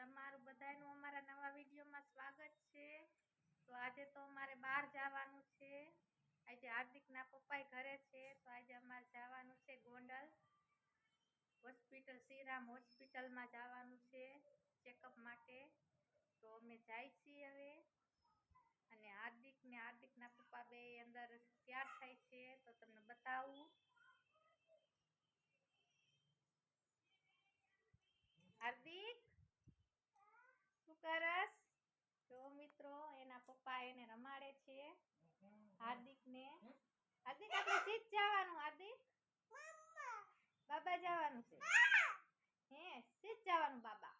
તમારું બધાયનું અમારા નવા વિડીયોમાં સ્વાગત છે. તો આજે તો અમારે બહાર જવાનું છે. આજે હાર્દિકના પપ્પાય ઘરે છે, તો આજે અમારે જવાનું છે ગોંડલ. હોસ્પિટલ, શ્રીરામ હોસ્પિટલમાં જવાનું છે ચેકઅપ માટે. તો અમે જાય છીએ હવે. અને હાર્દિક ને હાર્દિકના પપ્પા બે અંદર તૈયાર થાય છે, તો તમને બતાવું હાર્દિક શું કરસ જો મિત્રો, એના પપ્પા એને રમાડે છે. હાર્દિક ને. હાર્દિક, આપણે સીધ જવાનું, હાર્દિક. બાબા જવાનું છે. હે સીધ જવાનું બાબા.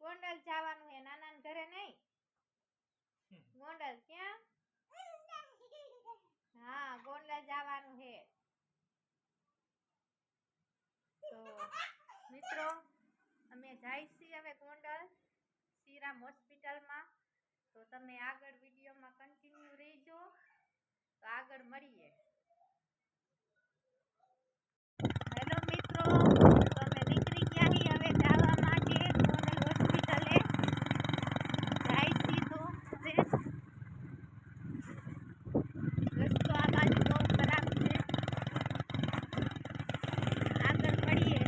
ગોંડલ જવાનું હે નાના ઘરે નહીં. ગોંડલ ક્યાં? હા, ગોંડલ જવાનું હે તો મિત્રો અમે જાય છીએ હવે ગોંડલ શ્રીરામ હોસ્પિટલમાં. તો તમે આગળ વિડીયોમાં કન્ટિન્યુ રહેજો. તો આગળ મળીએ હેલો મિત્રો તો અમે નીકળી ગયા છીએ હવે જવા માટે ગોંડલ હોસ્પિટલે જાય સીધો હવે રસ્તો આ બાજુ બહુ ખરાબ છે આગળ મળીએ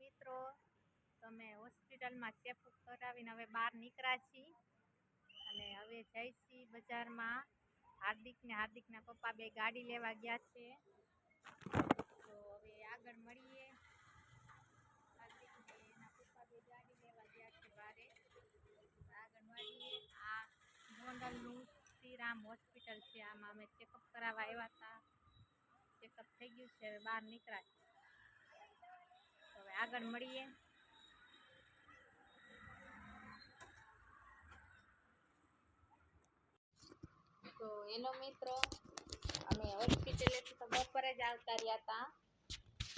મિત્રો તમે હોસ્પિટલમાં ચેકઅપ કરાવીને હવે બહાર નીકળ્યા છીએ. અને હવે જઈશી બજારમાં. હાર્દિકને, હાર્દિકના પપ્પા બે ગાડી લેવા ગયા છે. તો હવે આગળ મળીએ. હાર્દિકને એના પપ્પા બે ગાડી લેવા ગયા છે બારે. આગળ મળીએ. આ ગોંડલનું શ્રીરામ હોસ્પિટલ છે. આમાં અમે ચેકઅપ કરાવવા આવ્યા હતા. ચેકઅપ થઈ ગયું છે. હવે બહાર નીકળ્યા છીએ. હવે આગળ મળીએ તો હેલો મિત્રો અમે હોસ્પિટલેથી તો બપોરે જ આવતા રહ્યા હતા.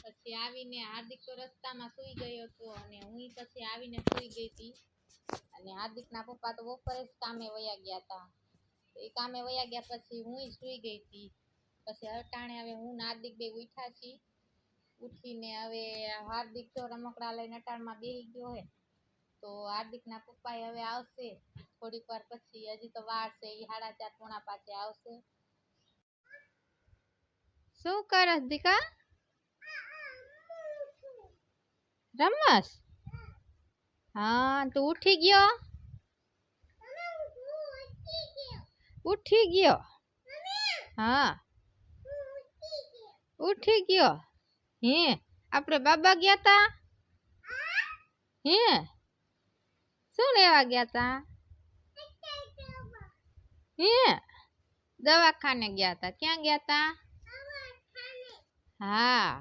પછી આવીને હાર્દિક તો રસ્તામાં સૂઈ ગયો હતો અને હું પછી આવીને સૂઈ ગઈ હતી. અને હાર્દિકના પપ્પા તો બપોરે જ કામે વયા ગયા હતા. એ કામે વયા ગયા પછી હું સૂઈ ગઈ હતી. પછી અટાણે હવે હું હાર્દિક બે ઉઠ્યા છીએ. ઉઠીને હવે હાર્દિક તો રમકડા લઈને અટાણમાં બેસી ગયો હે તો હાર્દિકના પપ્પા હવે આવશે. થોડીક વાર પછી હજી તો વાર છે એ સાડા ચાર પોણા પાંચે આવશે. શું કરસ દીકા? રમસ? હા, તું ઉઠી ગયો? ઉઠી ગયો? હા. ઉઠી ગયો? હે આપણે બાબા ગયા તા હે? શું લેવા ગયા તા હે દવાખાને ગયા તા ક્યાં ગયા તા હા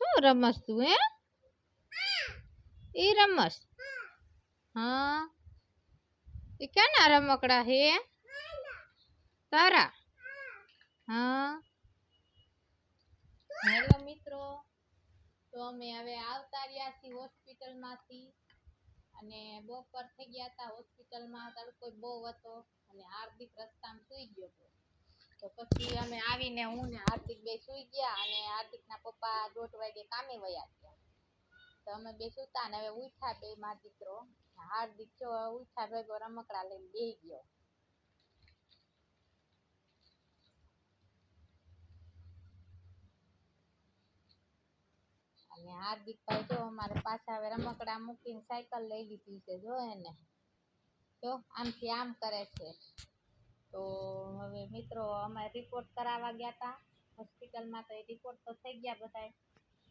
શું રમસ તું હે ઈ રમસ હા એ ક્યાંના રમકડા હે તારા હા હેલો મિત્રો તો અમે હવે આવતા રહ્યા છીએ હોસ્પિટલમાંથી. અને બપોર થઈ ગયા હતા હોસ્પિટલમાં તડકો બહુ હતો અને હાર્દિક રસ્તામાં સૂઈ ગયો હતો. તો પછી અમે આવીને હું ને હાર્દિક બે સૂઈ ગયા અને હાર્દિકના પપ્પા દોઢ વાગે કામે વયા ગયા. તો અમે બે સૂતા ને હવે ઉઠ્યા બે માર દીકરો. હાર્દિક જો ઉઠ્યા ભેગો રમકડા લઈને બેહી ગયો. અને હાર્દિકભાઈ જો અમારે પાછા હવે રમકડા મૂકીને સાયકલ લઈ લીધી છે, જો એને. જો, આમથી આમ કરે છે. તો હવે મિત્રો અમે રિપોર્ટ કરાવવા ગયા હતા હોસ્પિટલમાં તો એ રિપોર્ટ તો થઈ ગયા બધાય.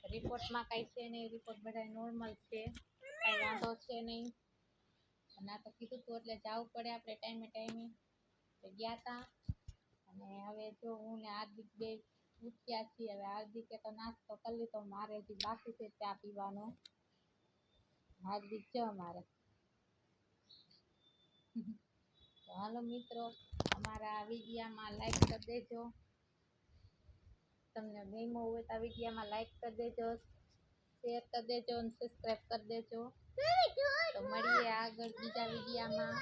રિપોર્ટમાં કાંઈ છે નહીં રિપોર્ટ બધાય નોર્મલ છે. કાંઈ વાંધો છે નહીં. આ તો કીધું હતું એટલે જવું પડે આપણે ટાઈમે ટાઈમે ગયા હતા અને હવે જો હું ને હાર્દિક બે ઉઠ્યા છીએ. હવે હાર્દિકે તો નાસ્તો કરી લીધો. મારે હજી બાકી છે ચા પીવાનો. હાર્દિક છે અમારે. તો હાલો મિત્રો અમારા વિડીયામાં લાઈક કરી દેજો. તમને ગમ્યો હોય તો આ વિડીયામાં લાઈક કરી દેજો શેર કરી દેજો અને સબસ્ક્રાઈબ કરી દેજો. તો મળીએ આગળ બીજા વિડીયામાં.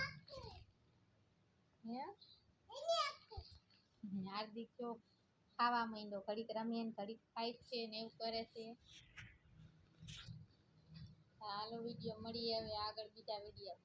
હે? હમ ને હાર્દિક જો ખાવા માંડ્યો ઘડીક રમીએ ને ઘડીક ખાય છે ને એવું કરે છે. હાલો વીડિયો મળીએ હવે આગળ બીજા વીડિયો